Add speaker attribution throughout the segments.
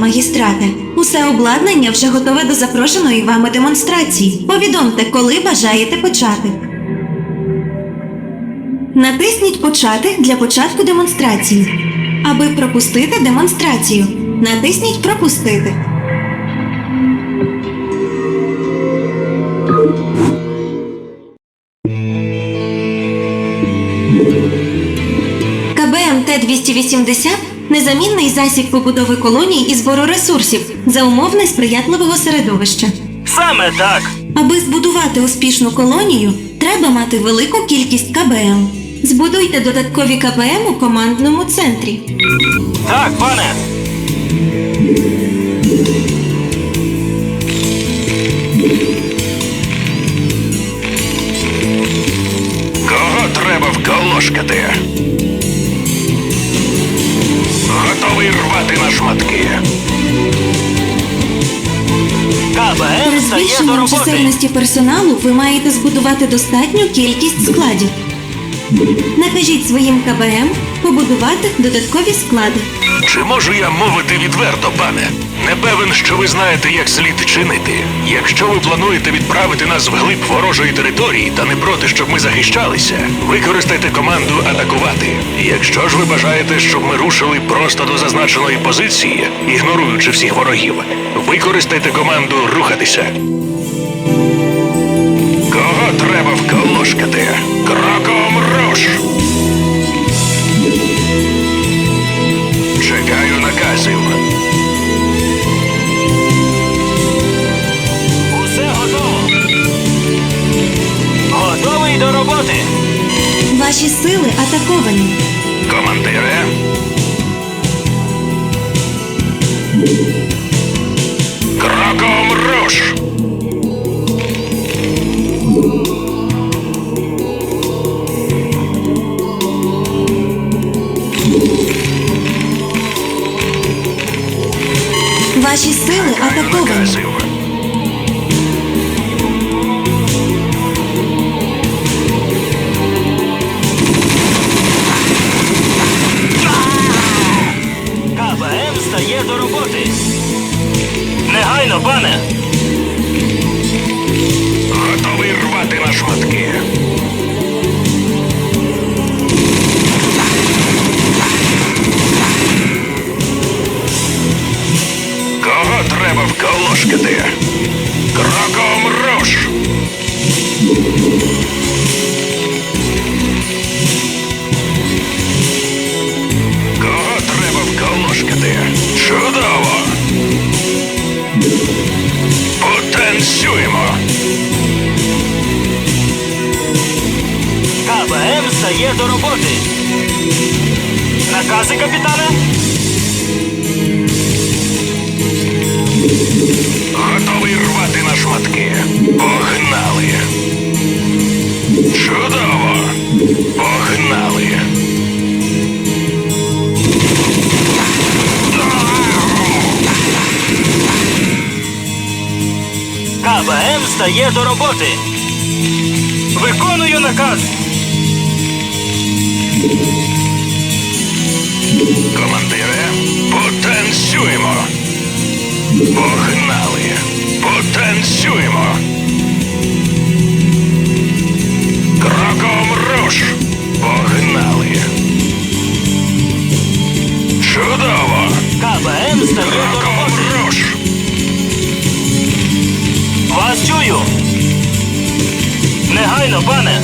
Speaker 1: магістрате. Усе обладнання вже готове до запрошеної вами демонстрації. Повідомте, коли бажаєте почати. Натисніть Почати для початку демонстрації. Аби пропустити демонстрацію, натисніть Пропустити. КБМ Т-280 – незамінний засіб побудови колоній і збору ресурсів за умовне сприятливого середовища.
Speaker 2: Саме так.
Speaker 1: Аби збудувати успішну колонію, треба мати велику кількість КБМ. Збудуйте додаткові КБМ у командному центрі.
Speaker 2: Так, пане.
Speaker 3: Кого треба вколошкати? Готовий на шматки.
Speaker 1: При
Speaker 2: стає до роботи.
Speaker 1: чисельності персоналу ви маєте збудувати достатню кількість складів. Накажіть своїм КБМ побудувати додаткові склади.
Speaker 3: Чи можу я мовити відверто, пане? Не певен, що ви знаєте, як слід чинити. Якщо ви плануєте відправити нас вглиб ворожої території та не проти, щоб ми захищалися, використайте команду атакувати. Якщо ж ви бажаєте, щоб ми рушили просто до зазначеної позиції, ігноруючи всіх ворогів, використайте команду рухатися. Кого треба вколошкати? Кроком руш!
Speaker 1: атаковані.
Speaker 3: Командире. Кроком руш!
Speaker 1: Ваші сили атаковані.
Speaker 2: Негайно, пане.
Speaker 3: Готовий рвати на шматки. Кого треба вколошкати?
Speaker 2: Стає до роботи. Накази, капітане?
Speaker 3: Готовий рвати на шматки. Погнали. Чудово. Погнали.
Speaker 2: КБМ стає до роботи. Виконую наказ.
Speaker 3: Командире, потанцюємо. Погнали. Потанцюємо. Кроком руш. Погнали. Чудово.
Speaker 2: КБМ стає до
Speaker 3: Кроком
Speaker 2: роботи.
Speaker 3: руш.
Speaker 2: Вас чую. Негайно, пане.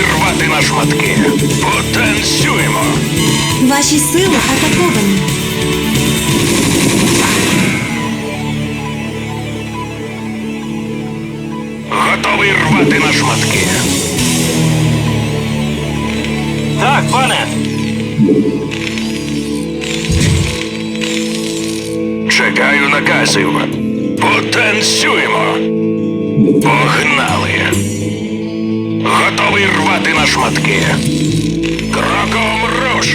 Speaker 3: Готовий рвати на шматки. Потанцюємо.
Speaker 1: Ваші сили атаковані.
Speaker 3: Готовий рвати на шматки.
Speaker 2: Так, пане.
Speaker 3: Чекаю наказів. Потанцюємо. Погнали готовий рвати на шматки. Кроком руш!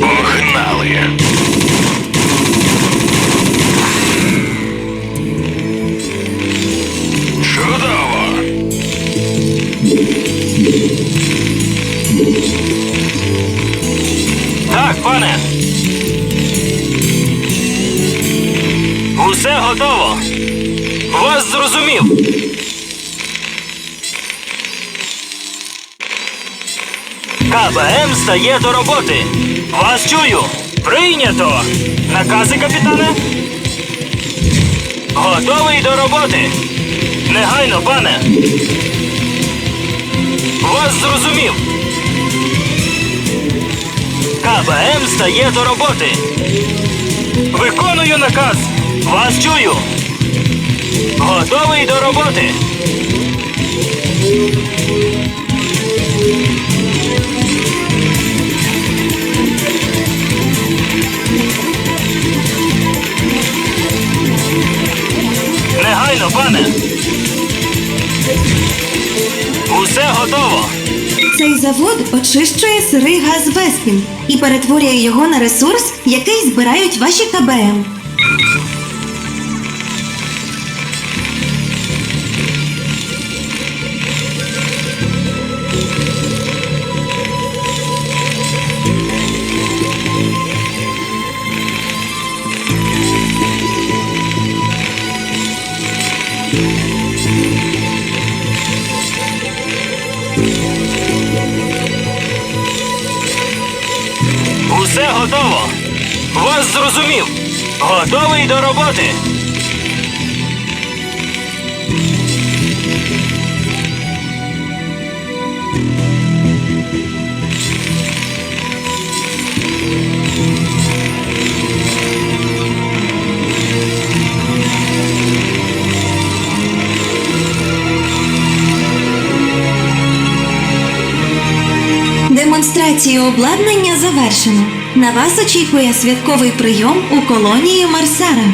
Speaker 3: Погнали! Чудово!
Speaker 2: Так, пане! Усе готово! Вас зрозумів. КБМ стає до роботи. Вас чую. Прийнято. Накази, капітане. Готовий до роботи. Негайно, пане. Вас зрозумів. КБМ стає до роботи. Виконую наказ. Вас чую. Готовий до роботи. Негайно, пане. Усе готово.
Speaker 1: Цей завод очищує сирий газ Веспін і перетворює його на ресурс, який збирають ваші КБМ.
Speaker 2: Усе готово. Вас зрозумів. Готовий до роботи.
Speaker 1: Демонстрацію обладнання завершено. На вас очікує святковий прийом у колонії Марсара.